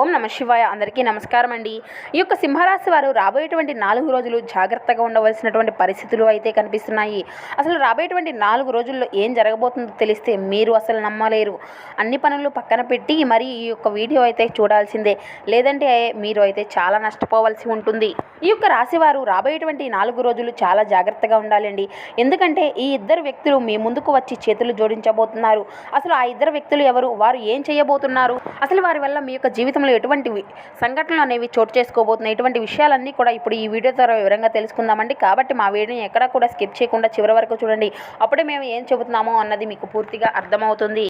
ఓం నమ శివాయ. అందరికీ నమస్కారం అండి. ఈ యొక్క సింహరాశి వారు రాబోయేటువంటి నాలుగు రోజులు జాగ్రత్తగా ఉండవలసినటువంటి పరిస్థితులు అయితే కనిపిస్తున్నాయి. అసలు రాబోయేటువంటి నాలుగు రోజుల్లో ఏం జరగబోతుందో తెలిస్తే మీరు అసలు నమ్మలేరు. అన్ని పనులు పక్కన పెట్టి మరి ఈ యొక్క వీడియో అయితే చూడాల్సిందే. లేదంటే మీరు అయితే చాలా నష్టపోవాల్సి ఉంటుంది. ఈ యొక్క రాశి వారు రాబోయేటువంటి నాలుగు రోజులు చాలా జాగ్రత్తగా ఉండాలండి. ఎందుకంటే ఈ ఇద్దరు వ్యక్తులు మీ ముందుకు వచ్చి చేతులు జోడించబోతున్నారు. అసలు ఆ ఇద్దరు వ్యక్తులు ఎవరు? వారు ఏం చేయబోతున్నారు? అసలు వారి వల్ల మీ యొక్క జీవితం జీవితంలో ఎటువంటి సంఘటనలు అనేవి చోటు చేసుకోబోతున్నాయి ఇటువంటి విషయాలన్నీ కూడా ఇప్పుడు ఈ వీడియో ద్వారా వివరంగా తెలుసుకుందామండి. కాబట్టి మా వీడియోని ఎక్కడా కూడా స్కిప్ చేయకుండా చివరి వరకు చూడండి. అప్పుడే మేము ఏం చెబుతున్నామో అన్నది మీకు పూర్తిగా అర్థమవుతుంది.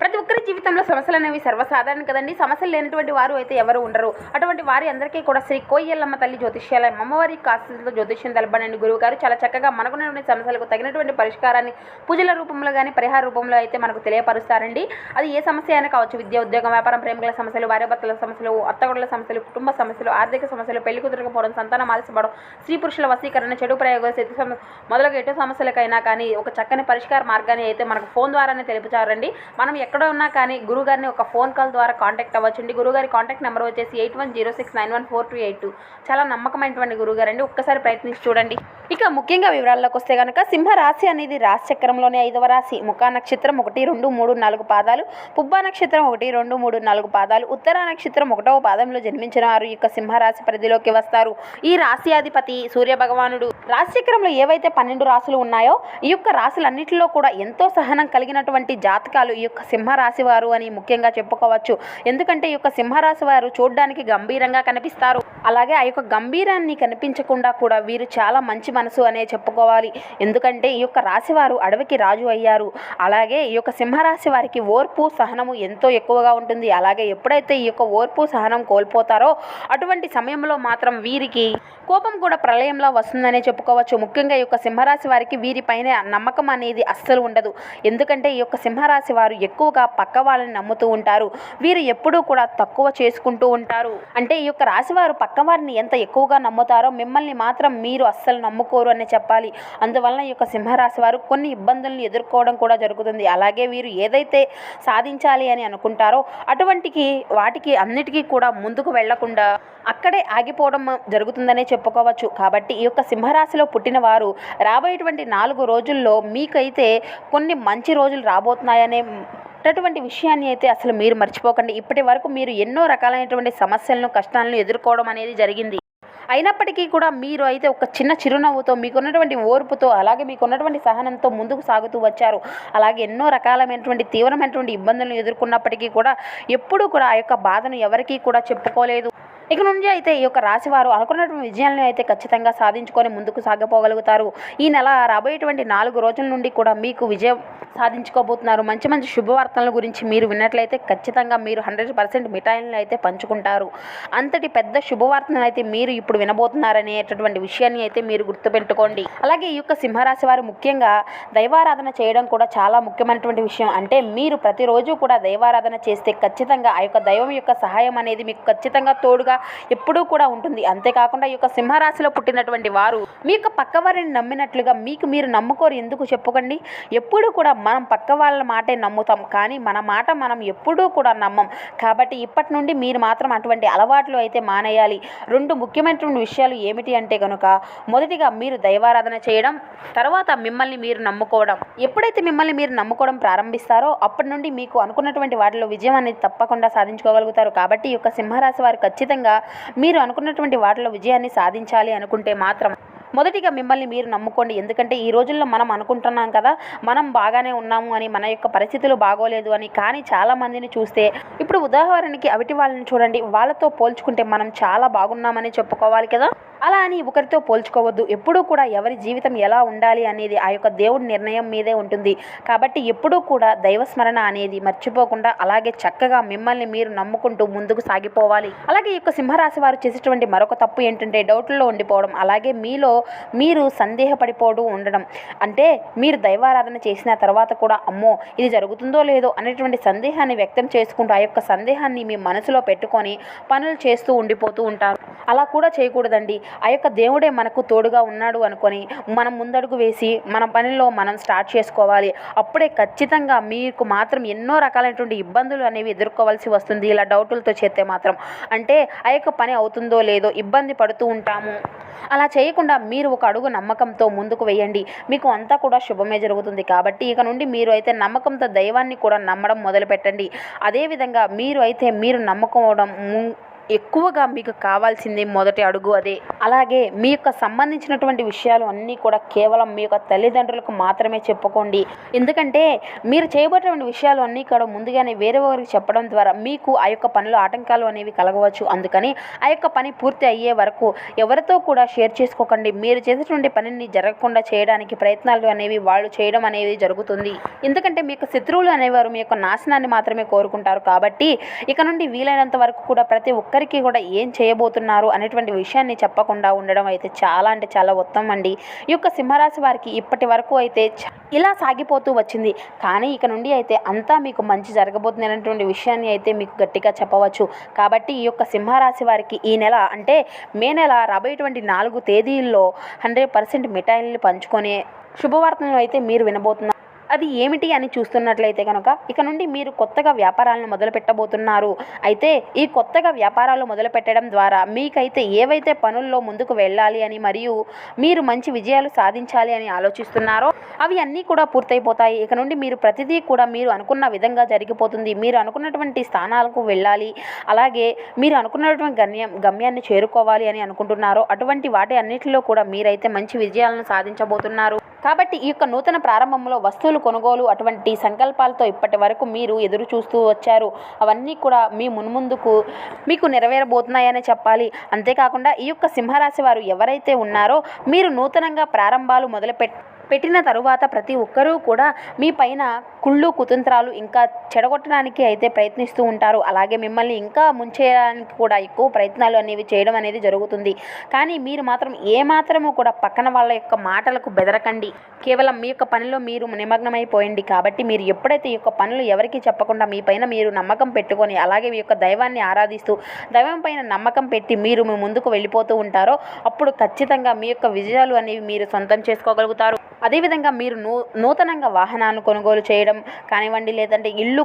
ప్రతి ఒక్కరి జీవితంలో సమస్యలు అనేవి సర్వసాధారణం కదండి. సమస్యలు లేనటువంటి వారు అయితే ఎవరు ఉండరు. అటువంటి వారి అందరికీ కూడా శ్రీ కోయ్యల్లమ్మ తల్లి జ్యోతిష్యాలయం అమ్మవారి కాస్తులతో జ్యోతిష్యం తెలపడండి గురువు గారు చాలా చక్కగా మనకున్నటువంటి సమస్యలకు తగినటువంటి పరిష్కారాన్ని పూజల రూపంలో కానీ పరిహార రూపంలో అయితే మనకు తెలియపరుస్తారండి. అది ఏ సమస్య అయినా కావచ్చు. విద్య ఉద్యోగం వ్యాపారం ప్రేమికుల సమస్యలు భార్యాభర్తల సమస్యలు అత్తగొడల సమస్యలు కుటుంబ సమస్యలు ఆర్థిక సమస్యలు పెళ్ళి కుదరకపోవడం సంతానం ఆలస్యపడడం స్త్రీ పురుషుల వసీకరణ చెడు ప్రయోగాలు శక్తి మొదలగు ఎటు సమస్యలకైనా కానీ ఒక చక్కని పరిష్కార మార్గాన్ని అయితే మనకు ఫోన్ ద్వారానే తెలుపుతారండి. మనం ఎక్కడ ఉన్నా కానీ గురుగారిని ఒక ఫోన్ కాల్ ద్వారా కాంటాక్ట్ అవ్వచ్చండి గురుగారి కాంటాక్ట్ నెంబర్ వచ్చేసి eight one zero six nine one four two eight two. చాలా నమ్మకమైనటువంటి గురుగారు అండి ఒక్కసారి ప్రయత్నించి చూడండి. ఇక ముఖ్యంగా వివరాల్లోకి వస్తే కనుక సింహ రాశి అనేది రాశి చక్రంలోనే ఐదవ రాశి. ముఖా నక్షత్రం ఒకటి రెండు మూడు నాలుగు పాదాలు. పుబ్బా నక్షత్రం ఒకటి రెండు మూడు నాలుగు పాదాలు. ఉత్తర నక్షత్రం ఒకటవ పాదంలో జన్మించిన వారు ఈ యొక్క సింహరాశి పరిధిలోకి వస్తారు. ఈ రాశి అధిపతి సూర్య భగవానుడు రాశి చక్రంలో ఏవైతే పన్నెండు రాశులు ఉన్నాయో ఈ యొక్క రాశులన్నింటిలో కూడా ఎంతో సహనం కలిగినటువంటి జాతకాలు ఈ యొక్క సింహరాశి వారు అని ముఖ్యంగా చెప్పుకోవచ్చు. ఎందుకంటే ఈ యొక్క సింహరాశి వారు చూడడానికి గంభీరంగా కనిపిస్తారు. అలాగే ఆ యొక్క గంభీరాన్ని కనిపించకుండా కూడా వీరు చాలా మంచి మనసు అనే చెప్పుకోవాలి. ఎందుకంటే ఈ యొక్క రాశి వారు అడవికి రాజు అయ్యారు. అలాగే ఈ యొక్క సింహరాశి వారికి ఓర్పు సహనము ఎంతో ఎక్కువగా ఉంటుంది. అలాగే ఎప్పుడైతే ఈ యొక్క ఓర్పు సహనం కోల్పోతారో అటువంటి సమయంలో మాత్రం వీరికి కోపం కూడా ప్రళయంలో వస్తుందనే చెప్పుకోవచ్చు. ముఖ్యంగా ఈ యొక్క సింహరాశి వారికి వీరిపైన నమ్మకం అనేది అస్సలు ఉండదు. ఎందుకంటే ఈ యొక్క సింహరాశి వారు ఎక్కువ ఎక్కువగా పక్క వాళ్ళని నమ్ముతూ ఉంటారు. వీరు ఎప్పుడూ కూడా తక్కువ చేసుకుంటూ ఉంటారు. అంటే ఈ యొక్క రాశివారు పక్క వారిని ఎంత ఎక్కువగా నమ్ముతారో మిమ్మల్ని మాత్రం మీరు అస్సలు నమ్ముకోరు అని చెప్పాలి. అందువలన ఈ యొక్క సింహరాశి వారు కొన్ని ఇబ్బందులను ఎదుర్కోవడం కూడా జరుగుతుంది. అలాగే వీరు ఏదైతే సాధించాలి అని అనుకుంటారో అటువంటికి వాటికి అన్నిటికీ కూడా ముందుకు వెళ్ళకుండా అక్కడే ఆగిపోవడం జరుగుతుందనే చెప్పుకోవచ్చు. కాబట్టి ఈ యొక్క సింహరాశిలో పుట్టిన వారు రాబోయేటువంటి నాలుగు రోజుల్లో మీకైతే కొన్ని మంచి రోజులు రాబోతున్నాయనే అటువంటి విషయాన్ని అయితే అసలు మీరు మర్చిపోకండి. ఇప్పటి వరకు మీరు ఎన్నో రకాలైనటువంటి సమస్యలను కష్టాలను ఎదుర్కోవడం అనేది జరిగింది. అయినప్పటికీ కూడా మీరు అయితే ఒక చిన్న చిరునవ్వుతో మీకున్నటువంటి ఓర్పుతో అలాగే మీకున్నటువంటి సహనంతో ముందుకు సాగుతూ వచ్చారు. అలాగే ఎన్నో రకాలైనటువంటి తీవ్రమైనటువంటి ఇబ్బందులను ఎదుర్కొన్నప్పటికీ కూడా ఎప్పుడూ కూడా ఆ యొక్క బాధను ఎవరికీ కూడా చెప్పుకోలేదు. ఇక నుంచి అయితే ఈ యొక్క రాశివారు అనుకున్నటువంటి విజయాలను అయితే ఖచ్చితంగా సాధించుకొని ముందుకు సాగిపోగలుగుతారు. ఈ నెల రాబోయేటువంటి నాలుగు రోజుల నుండి కూడా మీకు విజయం సాధించుకోబోతున్నారు. మంచి మంచి శుభవార్తల గురించి మీరు విన్నట్లయితే ఖచ్చితంగా మీరు హండ్రెడ్ పర్సెంట్ మిఠాయిలను అయితే పంచుకుంటారు. అంతటి పెద్ద శుభవార్తను అయితే మీరు ఇప్పుడు వినబోతున్నారనేటటువంటి విషయాన్ని అయితే మీరు గుర్తుపెట్టుకోండి. అలాగే ఈ యొక్క సింహరాశి వారు ముఖ్యంగా దైవారాధన చేయడం కూడా చాలా ముఖ్యమైనటువంటి విషయం. అంటే మీరు ప్రతిరోజు కూడా దైవారాధన చేస్తే ఖచ్చితంగా ఆ యొక్క దైవం యొక్క సహాయం అనేది మీకు ఖచ్చితంగా తోడుగా ఎప్పుడూ కూడా ఉంటుంది. అంతేకాకుండా ఈ యొక్క సింహరాశిలో పుట్టినటువంటి వారు మీ యొక్క పక్కవారిని నమ్మినట్లుగా మీకు మీరు నమ్ముకోరు ఎందుకు చెప్పుకోండి? ఎప్పుడూ కూడా మనం పక్క వాళ్ళ మాటే నమ్ముతాం. కానీ మన మాట మనం ఎప్పుడూ కూడా నమ్మం. కాబట్టి ఇప్పటి నుండి మీరు మాత్రం అటువంటి అలవాట్లు అయితే మానేయాలి. రెండు ముఖ్యమైన విషయాలు ఏమిటి అంటే కనుక మొదటిగా మీరు దైవారాధన చేయడం తర్వాత మిమ్మల్ని మీరు నమ్ముకోవడం. ఎప్పుడైతే మిమ్మల్ని మీరు నమ్ముకోవడం ప్రారంభిస్తారో అప్పటి నుండి మీకు అనుకున్నటువంటి వాటిలో విజయం అనేది తప్పకుండా సాధించుకోగలుగుతారు. కాబట్టి ఈ యొక్క సింహరాశి వారు ఖచ్చితంగా మీరు అనుకున్నటువంటి వాటిలో విజయాన్ని సాధించాలి అనుకుంటే మాత్రం మొదటిగా మిమ్మల్ని మీరు నమ్ముకోండి. ఎందుకంటే ఈ రోజుల్లో మనం అనుకుంటున్నాం కదా మనం బాగానే ఉన్నాము అని మన యొక్క పరిస్థితులు బాగోలేదు అని. కానీ చాలా మందిని చూస్తే ఇప్పుడు ఉదాహరణకి అవిటి వాళ్ళని చూడండి. వాళ్ళతో పోల్చుకుంటే మనం చాలా బాగున్నామని చెప్పుకోవాలి కదా. అలా అని ఒకరితో పోల్చుకోవద్దు. ఎప్పుడూ కూడా ఎవరి జీవితం ఎలా ఉండాలి అనేది ఆ యొక్క దేవుడి నిర్ణయం మీదే ఉంటుంది. కాబట్టి ఎప్పుడూ కూడా దైవస్మరణ అనేది మర్చిపోకుండా అలాగే చక్కగా మిమ్మల్ని మీరు నమ్ముకుంటూ ముందుకు సాగిపోవాలి. అలాగే ఈ యొక్క సింహరాశి వారు చేసేటువంటి మరొక తప్పు ఏంటంటే డౌట్లలో ఉండిపోవడం. అలాగే మీలో మీరు సందేహపడిపోవడం ఉండడం. అంటే మీరు దైవారాధన చేసిన తర్వాత కూడా అమ్మో ఇది జరుగుతుందో లేదో అనేటువంటి సందేహాన్ని వ్యక్తం చేసుకుంటూ ఆ యొక్క సందేహాన్ని మీ మనసులో పెట్టుకొని పనులు చేస్తూ ఉండిపోతూ ఉంటారు. అలా కూడా చేయకూడదండి. ఆ యొక్క దేవుడే మనకు తోడుగా ఉన్నాడు అనుకొని మనం ముందడుగు వేసి మన పనిలో మనం స్టార్ట్ చేసుకోవాలి. అప్పుడే ఖచ్చితంగా మీకు మాత్రం ఎన్నో రకాలైనటువంటి ఇబ్బందులు అనేవి ఎదుర్కోవాల్సి వస్తుంది. ఇలా డౌటులతో చేస్తే మాత్రం. అంటే ఆ యొక్క పని అవుతుందో లేదో ఇబ్బంది పడుతూ ఉంటాము. అలా చేయకుండా మీరు ఒక అడుగు నమ్మకంతో ముందుకు వేయండి. మీకు అంతా కూడా శుభమే జరుగుతుంది కాబట్టి ఇక నుండి మీరు అయితే నమ్మకంతో దైవాన్ని కూడా నమ్మడం మొదలుపెట్టండి. అదేవిధంగా మీరు అయితే మీరు నమ్మకం ఎక్కువగా మీకు కావాల్సింది మొదటి అడుగు అదే. అలాగే మీ యొక్క సంబంధించినటువంటి విషయాలు అన్నీ కూడా కేవలం మీ యొక్క తల్లిదండ్రులకు మాత్రమే చెప్పుకోండి. ఎందుకంటే మీరు చేయబోయేటువంటి విషయాలు అన్నీ కూడా ముందుగానే వేరే వారికి చెప్పడం ద్వారా మీకు ఆ యొక్క పనులు ఆటంకాలు అనేవి కలగవచ్చు. అందుకని ఆ యొక్క పని పూర్తి అయ్యే వరకు ఎవరితో కూడా షేర్ చేసుకోకండి. మీరు చేసేటువంటి పనిని జరగకుండా చేయడానికి ప్రయత్నాలు అనేవి వాళ్ళు చేయడం అనేది జరుగుతుంది. ఎందుకంటే మీకు శత్రువులు అనేవారు మీ యొక్క నాశనాన్ని మాత్రమే కోరుకుంటారు కాబట్టి ఇక నుండి వీలైనంత వరకు కూడా ప్రతి ఒక్కరి ఒక్కరికి కూడా ఏం చేయబోతున్నారు అనేటువంటి విషయాన్ని చెప్పకుండా ఉండడం అయితే చాలా అంటే చాలా ఉత్తమం అండి ఈ యొక్క సింహరాశి వారికి ఇప్పటి వరకు అయితే ఇలా సాగిపోతూ వచ్చింది. కానీ ఇక నుండి అయితే అంతా మీకు మంచి జరగబోతుంది అనేటువంటి విషయాన్ని అయితే మీకు గట్టిగా చెప్పవచ్చు. కాబట్టి ఈ యొక్క సింహరాశి వారికి ఈ నెల అంటే మే నెల రాబోయేటువంటి నాలుగు తేదీల్లో హండ్రెడ్ పర్సెంట్ మిఠాయిల్ని పంచుకొనే శుభవార్తలను అయితే మీరు వినబోతున్నారు. అది ఏమిటి అని చూస్తున్నట్లయితే కనుక ఇక నుండి మీరు కొత్తగా వ్యాపారాలను మొదలు పెట్టబోతున్నారు అయితే ఈ కొత్తగా వ్యాపారాలు మొదలు పెట్టడం ద్వారా మీకైతే ఏవైతే పనుల్లో ముందుకు వెళ్ళాలి అని మరియు మీరు మంచి విజయాలు సాధించాలి అని ఆలోచిస్తున్నారో అవి అన్నీ కూడా పూర్తయిపోతాయి. ఇక నుండి మీరు ప్రతిదీ కూడా మీరు అనుకున్న విధంగా జరిగిపోతుంది. మీరు అనుకున్నటువంటి స్థానాలకు వెళ్ళాలి. అలాగే మీరు అనుకున్నటువంటి గమ్యం గమ్యాన్ని చేరుకోవాలి అని అనుకుంటున్నారో. అటువంటి వాటి అన్నిటిలో కూడా మీరైతే మంచి విజయాలను సాధించబోతున్నారు. కాబట్టి ఈ యొక్క నూతన ప్రారంభంలో వస్తువులు కొనుగోలు అటువంటి సంకల్పాలతో ఇప్పటి వరకు మీరు ఎదురు చూస్తూ వచ్చారు. అవన్నీ కూడా మీ మున్ముందుకు మీకు నెరవేరబోతున్నాయని చెప్పాలి. అంతేకాకుండా ఈ యొక్క సింహరాశి వారు ఎవరైతే ఉన్నారో మీరు నూతనంగా ప్రారంభాలు మొదలుపెట్ పెట్టిన తరువాత ప్రతి ఒక్కరూ కూడా మీ పైన కుళ్ళు కుతంత్రాలు ఇంకా చెడగొట్టడానికి అయితే ప్రయత్నిస్తూ ఉంటారు. అలాగే మిమ్మల్ని ఇంకా ముంచేయడానికి కూడా ఎక్కువ ప్రయత్నాలు అనేవి చేయడం అనేది జరుగుతుంది. కానీ మీరు మాత్రం ఏమాత్రము కూడా పక్కన వాళ్ళ యొక్క మాటలకు బెదరకండి. కేవలం మీ యొక్క పనిలో మీరు నిమగ్నమైపోయింది కాబట్టి మీరు ఎప్పుడైతే ఈ యొక్క పనులు ఎవరికి చెప్పకుండా మీ పైన మీరు నమ్మకం పెట్టుకొని అలాగే మీ యొక్క దైవాన్ని ఆరాధిస్తూ దైవం పైన నమ్మకం పెట్టి మీరు మీ ముందుకు వెళ్ళిపోతూ ఉంటారో అప్పుడు ఖచ్చితంగా మీ యొక్క విజయాలు అనేవి మీరు సొంతం చేసుకోగలుగుతారు. అదేవిధంగా మీరు నూ నూతనంగా వాహనాలను కొనుగోలు చేయడం కానివ్వండి లేదంటే ఇల్లు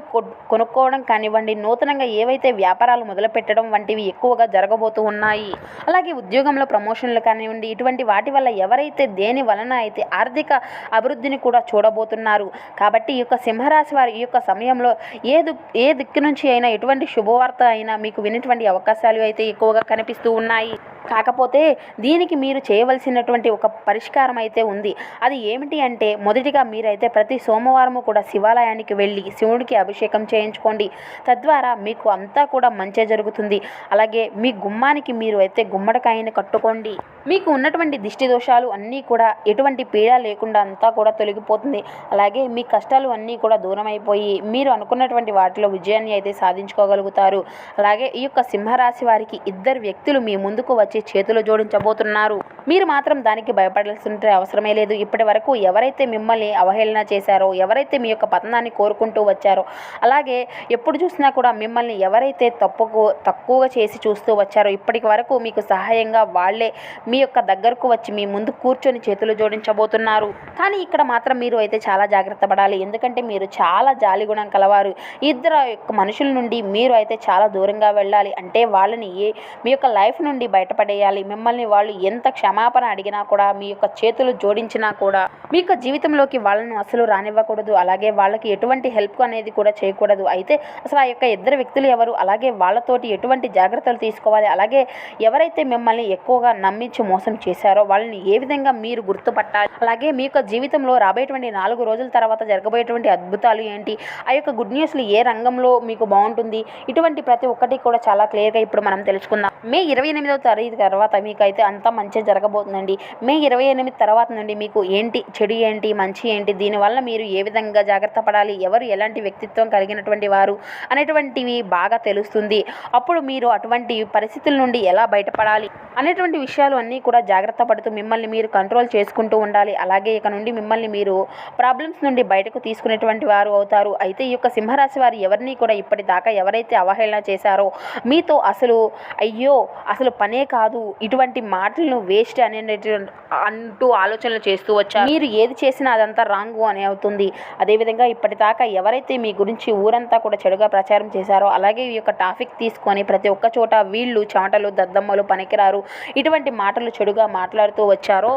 కొనుక్కోవడం కానివ్వండి నూతనంగా ఏవైతే వ్యాపారాలు మొదలుపెట్టడం వంటివి ఎక్కువగా జరగబోతూ ఉన్నాయి. అలాగే ఉద్యోగంలో ప్రమోషన్లు కానివ్వండి ఇటువంటి వాటి వల్ల ఎవరైతే దేని వలన అయితే ఆర్థిక అభివృద్ధిని కూడా చూడబోతున్నారు. కాబట్టి ఈ యొక్క సింహరాశి వారి ఈ యొక్క సమయంలో ఏ దు ఏ దిక్కు నుంచి అయినా ఎటువంటి శుభవార్త అయినా మీకు వినేటువంటి అవకాశాలు అయితే ఎక్కువగా కనిపిస్తూ ఉన్నాయి. కాకపోతే దీనికి మీరు చేయవలసినటువంటి ఒక పరిష్కారం అయితే ఉంది. అది ఏమిటి అంటే మొదటిగా మీరైతే ప్రతి సోమవారము కూడా శివాలయానికి వెళ్ళి శివుడికి అభిషేకం చేయించుకోండి. తద్వారా మీకు అంతా కూడా మంచి జరుగుతుంది. అలాగే మీ గుమ్మానికి మీరు అయితే గుమ్మడికాయని కట్టుకోండి. మీకు ఉన్నటువంటి దిష్టి దోషాలు అన్నీ కూడా ఎటువంటి పీడ లేకుండా అంతా కూడా తొలగిపోతుంది. అలాగే మీ కష్టాలు అన్నీ కూడా దూరం అయిపోయి మీరు అనుకున్నటువంటి వాటిలో విజయాన్ని అయితే సాధించుకోగలుగుతారు. అలాగే ఈ యొక్క సింహరాశి వారికి ఇద్దరు వ్యక్తులు మీ ముందుకు వచ్చి చేతులు జోడించబోతున్నారు. మీరు మాత్రం దానికి భయపడాల్సిన అవసరమే లేదు. ఇప్పటి వరకు ఎవరైతే మిమ్మల్ని అవహేళన చేశారో ఎవరైతే మీ యొక్క పతనాన్ని కోరుకుంటూ వచ్చారో అలాగే ఎప్పుడు చూసినా కూడా మిమ్మల్ని ఎవరైతే తప్పుకు తక్కువగా చేసి చూస్తూ వచ్చారో ఇప్పటికి వరకు మీకు సహాయంగా వాళ్ళే మీ యొక్క దగ్గరకు వచ్చి మీ ముందు కూర్చొని చేతులు జోడించబోతున్నారు. కానీ ఇక్కడ మాత్రం మీరు అయితే చాలా జాగ్రత్త పడాలి. ఎందుకంటే మీరు చాలా జాలిగుణం కలవారు. ఇద్దరు యొక్క మనుషుల నుండి మీరు అయితే చాలా దూరంగా వెళ్ళాలి. అంటే వాళ్ళని ఏ మీ యొక్క లైఫ్ నుండి బయటపడేయాలి. మిమ్మల్ని వాళ్ళు ఎంత క్షమాపణ అడిగినా కూడా మీ యొక్క చేతులు జోడించినా కూడా మీకు జీవితంలోకి వాళ్ళను అసలు రానివ్వకూడదు అలాగే వాళ్ళకి ఎటువంటి హెల్ప్ అనేది కూడా చేయకూడదు. అయితే అసలు ఆ యొక్క ఇద్దరు వ్యక్తులు ఎవరు? అలాగే వాళ్ళతోటి ఎటువంటి జాగ్రత్తలు తీసుకోవాలి? అలాగే ఎవరైతే మిమ్మల్ని ఎక్కువగా నమ్మించి మోసం చేశారో వాళ్ళని ఏ విధంగా మీరు గుర్తుపట్టాలి? అలాగే మీ యొక్క జీవితంలో రాబోయేటువంటి నాలుగు రోజుల తర్వాత జరగబోయేటువంటి అద్భుతాలు ఏంటి? ఆ యొక్క గుడ్ న్యూస్లు ఏ రంగంలో మీకు బాగుంటుంది? ఇటువంటి ప్రతి ఒక్కటి కూడా చాలా క్లియర్గా ఇప్పుడు మనం తెలుసుకుందాం. మే ఇరవై ఎనిమిదవ తారీఖు తర్వాత మీకు అయితే అంతా మంచి జరగబోతుందండి. మే ఇరవై ఎనిమిది తర్వాత నుండి మీకు ఏంటి చెడు ఏంటి మంచి ఏంటి దీనివల్ల మీరు ఏ విధంగా జాగ్రత్త పడాలి ఎవరు ఎలాంటి వ్యక్తిత్వం కలిగినటువంటి వారు అనేటువంటివి బాగా తెలుస్తుంది. అప్పుడు మీరు అటువంటి పరిస్థితుల నుండి ఎలా బయటపడాలి అనేటువంటి విషయాలు అన్నీ కూడా జాగ్రత్త పడుతూ మిమ్మల్ని మీరు కంట్రోల్ చేసుకుంటూ ఉండాలి. అలాగే ఇక నుండి మిమ్మల్ని మీరు ప్రాబ్లమ్స్ నుండి బయటకు తీసుకునేటువంటి వారు అవుతారు. అయితే ఈ యొక్క సింహరాశి వారు ఎవరిని కూడా ఇప్పటిదాకా ఎవరైతే అవహేళన చేశారో మీతో అసలు అయ్యో అసలు పనే కాదు ఇటువంటి మాటలను వేస్ట్ అనేటువంటి అంటూ ఆలోచనలు చేస్తూ వచ్చారు. మీరు ఏది చేసినా అదంతా రాంగు అని అవుతుంది. అదేవిధంగా ఇప్పటిదాకా ఎవరైతే మీ గురించి ఊరంతా కూడా చెడుగా ప్రచారం చేశారో అలాగే ఈ యొక్క టాపిక్ తీసుకొని ప్రతి ఒక్క చోట వీళ్ళు చెమటలు దద్దమ్మలు పనికిరారు ఇటువంటి మాటలు చెడుగా మాట్లాడుతూ వచ్చారో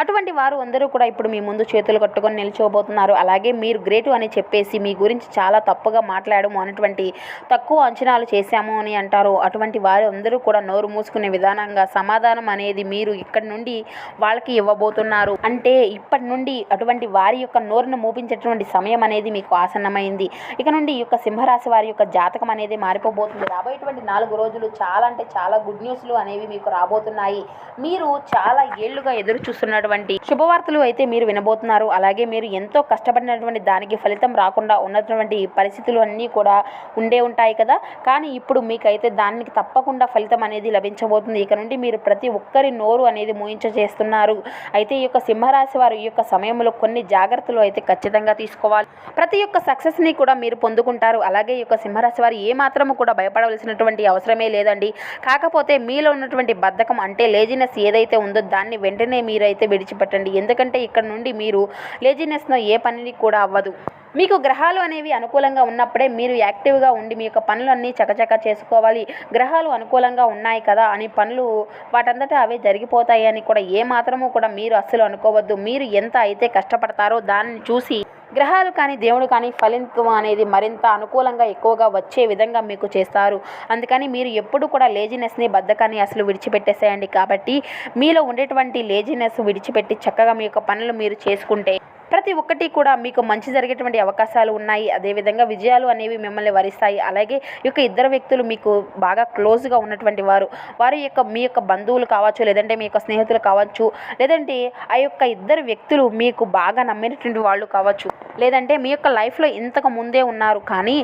అటువంటి వారు అందరూ కూడా ఇప్పుడు మీ ముందు చేతులు కట్టుకొని నిల్చోబోతున్నారు. అలాగే మీరు గ్రేటు అని చెప్పేసి మీ గురించి చాలా తప్పుగా మాట్లాడము అనేటువంటి తక్కువ అంచనాలు చేశాము అని అంటారు. అటువంటి వారు అందరూ కూడా నోరు మూసుకునే విధానంగా సమాధానం అనేది మీరు ఇక్కడి నుండి వాళ్ళకి ఇవ్వబోతున్నారు. అంటే ఇప్పటి నుండి అటువంటి వారి యొక్క నోరును మూపించేటువంటి సమయం అనేది మీకు ఆసన్నమైంది. ఇక నుండి ఈ యొక్క సింహరాశి వారి యొక్క జాతకం అనేది మారిపోబోతుంది. రాబోయేటువంటి నాలుగు రోజులు చాలా అంటే చాలా గుడ్ న్యూస్లు అనేవి మీకు రాబోతున్నాయి. మీరు చాలా ఏళ్ళుగా ఎదురు చూస్తున్నటువంటి శుభవార్తలు అయితే మీరు వినబోతున్నారు. అలాగే మీరు ఎంతో కష్టపడినటువంటి దానికి ఫలితం రాకుండా ఉన్నటువంటి పరిస్థితులు అన్నీ కూడా ఉండే ఉంటాయి కదా. కానీ ఇప్పుడు మీకైతే దానికి తప్పకుండా ఫలితం అనేది లభించబోతుంది. ఇక నుండి మీరు ప్రతి ఒక్కరి నోరు అనేది మూయించ చేస్తున్నారు అయితే ఈ యొక్క సింహరాశి వారు ఈ యొక్క సమయంలో కొన్ని జాగ్రత్తలు అయితే ఖచ్చితంగా తీసుకోవాలి. ప్రతి ఒక్క సక్సెస్ని కూడా మీరు పొందుకుంటారు. అలాగే ఈ యొక్క సింహరాశి వారు ఏ మాత్రము కూడా భయపడవలసినటువంటి అవసరమే లేదండి. కాకపోతే మీలో ఉన్నటువంటి బద్ధకం అంటే లేజినెస్ ఏదైతే ఉందో దాన్ని వెంటనే మీరైతే విడిచిపెట్టండి. ఎందుకంటే ఇక్కడ నుండి మీరు లేజినెస్ను ఏ పనిని కూడా అవ్వదు. మీకు గ్రహాలు అనేవి అనుకూలంగా ఉన్నప్పుడే మీరు యాక్టివ్గా ఉండి మీ యొక్క పనులన్నీ చకచక చేసుకోవాలి. గ్రహాలు అనుకూలంగా ఉన్నాయి కదా అని పనులు వాటంతటా అవే జరిగిపోతాయి అని కూడా ఏ మాత్రము కూడా మీరు అస్సలు అనుకోవద్దు. మీరు ఎంత అయితే కష్టపడతారో దానిని చూసి గ్రహాలు కానీ దేవుడు కానీ ఫలితం అనేది మరింత అనుకూలంగా ఎక్కువగా వచ్చే విధంగా మీకు చేస్తారు. అందుకని మీరు ఎప్పుడు కూడా లేజినెస్ని బద్ధకాన్ని అసలు విడిచిపెట్టేసేయండి. కాబట్టి మీలో ఉండేటువంటి లేజినెస్ విడిచిపెట్టి చక్కగా మీ యొక్క పనులు మీరు చేసుకుంటే ప్రతి ఒక్కటి కూడా మీకు మంచి జరిగేటువంటి అవకాశాలు ఉన్నాయి. అదేవిధంగా విజయాలు అనేవి మిమ్మల్ని వరిస్తాయి. అలాగే ఈ యొక్క ఇద్దరు వ్యక్తులు మీకు బాగా క్లోజ్గా ఉన్నటువంటి వారు. వారి యొక్క మీ యొక్క బంధువులు కావచ్చు లేదంటే మీ యొక్క స్నేహితులు కావచ్చు లేదంటే ఆ యొక్క ఇద్దరు వ్యక్తులు మీకు బాగా నమ్మినటువంటి వాళ్ళు కావచ్చు లేదంటే మీ యొక్క లైఫ్లో ఇంతకు ముందే ఉన్నారు. కానీ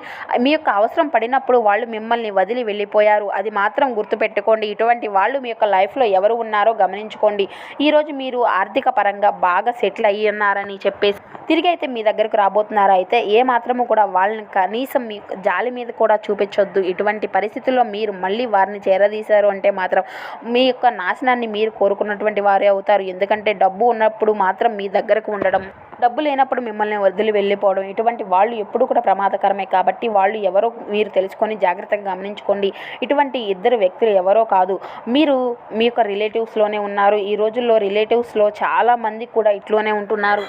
మీ యొక్క అవసరం పడినప్పుడు వాళ్ళు మిమ్మల్ని వదిలి వెళ్ళిపోయారు. అది మాత్రం గుర్తుపెట్టుకోండి. ఇటువంటి వాళ్ళు మీ యొక్క లైఫ్లో ఎవరు ఉన్నారో గమనించుకోండి. ఈరోజు మీరు ఆర్థిక పరంగా బాగా సెటిల్ అయ్యి ఉన్నారని చెప్పేసి తిరిగి అయితే మీ దగ్గరకు రాబోతున్నారా? అయితే ఏ మాత్రము కూడా వాళ్ళని కనీసం మీ జాలి మీద కూడా చూపించొద్దు. ఇటువంటి పరిస్థితుల్లో మీరు మళ్ళీ వారిని చేరదీశారు అంటే మాత్రం మీ యొక్క నాశనాన్ని మీరు కోరుకున్నటువంటి వారే అవుతారు. ఎందుకంటే డబ్బు ఉన్నప్పుడు మాత్రం మీ దగ్గరకు ఉండడం డబ్బు లేనప్పుడు మిమ్మల్ని వదిలి వెళ్ళిపోవడం. ఇటువంటి వాళ్ళు ఎప్పుడు కూడా ప్రమాదకరమే కాబట్టి వాళ్ళు ఎవరో మీరు తెలుసుకొని జాగ్రత్తగా గమనించుకోండి. ఇటువంటి ఇద్దరు వ్యక్తులు ఎవరో కాదు. మీరు మీ యొక్క రిలేటివ్స్లోనే ఉన్నారు. ఈ రోజుల్లో రిలేటివ్స్లో చాలా మంది కూడా ఇట్లోనే ఉంటున్నారు.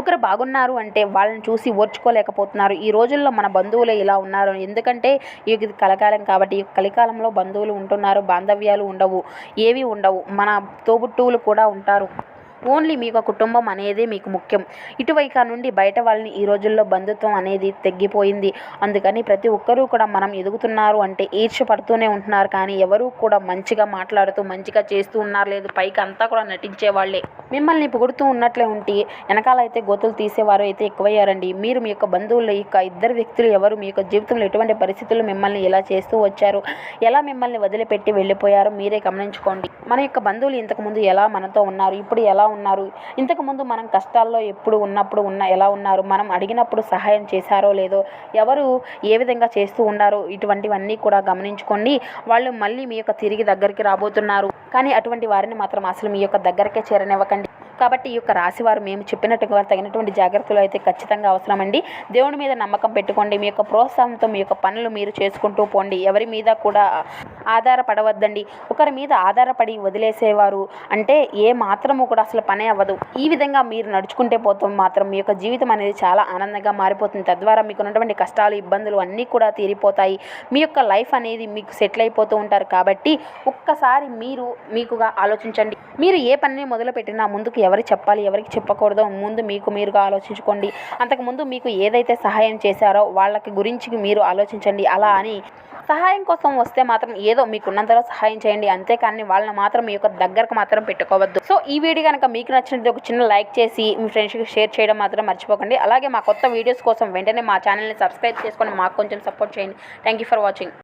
ఒకరు బాగున్నారు అంటే వాళ్ళని చూసి ఓర్చుకోలేకపోతున్నారు. ఈ రోజుల్లో మన బంధువులే ఇలా ఉన్నారు. ఎందుకంటే ఇది కలకాలం కాబట్టి ఈ కలికాలంలో బంధువులు ఉంటున్నారు. బాంధవ్యాలు ఉండవు. ఏవి ఉండవు. మన తోబుట్టువులు కూడా ఉంటారు. ఓన్లీ మీకు కుటుంబం అనేది మీకు ముఖ్యం. ఇటువైక నుండి బయట వాళ్ళని ఈ రోజుల్లో బంధుత్వం అనేది తగ్గిపోయింది అందుకని ప్రతి ఒక్కరూ కూడా మనం ఎదుగుతున్నారు అంటే ఈర్ష్య పడుతూనే ఉంటున్నారు. కానీ ఎవరూ కూడా మంచిగా మాట్లాడుతూ మంచిగా చేస్తూ ఉన్నారు. లేదు పైకి అంతా కూడా నటించే వాళ్ళే. మిమ్మల్ని పొగుడుతూ ఉన్నట్లే ఉంటే వెనకాల అయితే గోతులు తీసేవారు అయితే ఎక్కువయ్యారండి. మీరు మీ యొక్క బంధువుల యొక్క ఇద్దరు వ్యక్తులు ఎవరు? మీ యొక్క జీవితంలో ఎటువంటి పరిస్థితులు మిమ్మల్ని ఎలా చేస్తూ వచ్చారు? ఎలా మిమ్మల్ని వదిలిపెట్టి వెళ్ళిపోయారో? మీరే గమనించుకోండి. మన యొక్క బంధువులు ఇంతకుముందు ఎలా మనతో ఉన్నారు? ఇప్పుడు ఎలా ఉన్నారు. ఇంతకుముందు మనం కష్టాల్లో ఎప్పుడు ఉన్నప్పుడు ఉన్న ఎలా ఉన్నారు? మనం అడిగినప్పుడు సహాయం చేశారో లేదో? ఎవరు ఏ విధంగా చేస్తూ ఉన్నారో ఇటువంటివన్నీ కూడా గమనించుకోండి. వాళ్ళు మళ్ళీ మీ యొక్క తిరిగి దగ్గరికి రాబోతున్నారు. కానీ అటువంటి వారిని మాత్రం అసలు మీ యొక్క దగ్గరకే చేరనివ్వకండి. కాబట్టి ఈ యొక్క రాశివారు మేము చెప్పినట్టుగా తగినటువంటి జాగ్రత్తలు అయితే ఖచ్చితంగా అవసరమండి. దేవుని మీద నమ్మకం పెట్టుకోండి. మీ యొక్క ప్రోత్సాహంతో మీ యొక్క పనులు మీరు చేసుకుంటూ పోండి. ఎవరి మీద కూడా ఆధారపడవద్దండి. ఒకరి మీద ఆధారపడి వదిలేసేవారు అంటే ఏ మాత్రము కూడా అసలు పనే అవ్వదు. ఈ విధంగా మీరు నడుచుకుంటే పోతాం మాత్రం. మీ యొక్క జీవితం అనేది చాలా ఆనందంగా మారిపోతుంది. తద్వారా మీకు ఉన్నటువంటి కష్టాలు ఇబ్బందులు అన్నీ కూడా తీరిపోతాయి. మీ యొక్క లైఫ్ అనేది మీకు సెటిల్ అయిపోతూ ఉంటారు. కాబట్టి ఒక్కసారి మీరు మీకుగా ఆలోచించండి. మీరు ఏ పనిని మొదలుపెట్టినా ముందుకు ఎవరు చెప్పాలి ఎవరికి చెప్పకూడదో ముందు మీకు మీరుగా ఆలోచించుకోండి. అంతకుముందు మీకు ఏదైతే సహాయం చేశారో వాళ్ళకి గురించి మీరు ఆలోచించండి. అలా అని సహాయం కోసం వస్తే మాత్రం ఏదో మీకున్నంతలో సహాయం చేయండి. అంతేకాని వాళ్ళని మాత్రం మీ యొక్క దగ్గరకు మాత్రం పెట్టుకోవద్దు. సో ఈ వీడియో కనుక మీకు నచ్చినట్టు ఒక చిన్న లైక్ చేసి మీ ఫ్రెండ్స్కి షేర్ చేయడం మాత్రం మర్చిపోకండి. అలాగే మా కొత్త వీడియోస్ కోసం వెంటనే మా ఛానల్ని సబ్స్క్రైబ్ చేసుకొని మాకు కొంచెం సపోర్ట్ చేయండి. Thank you for watching.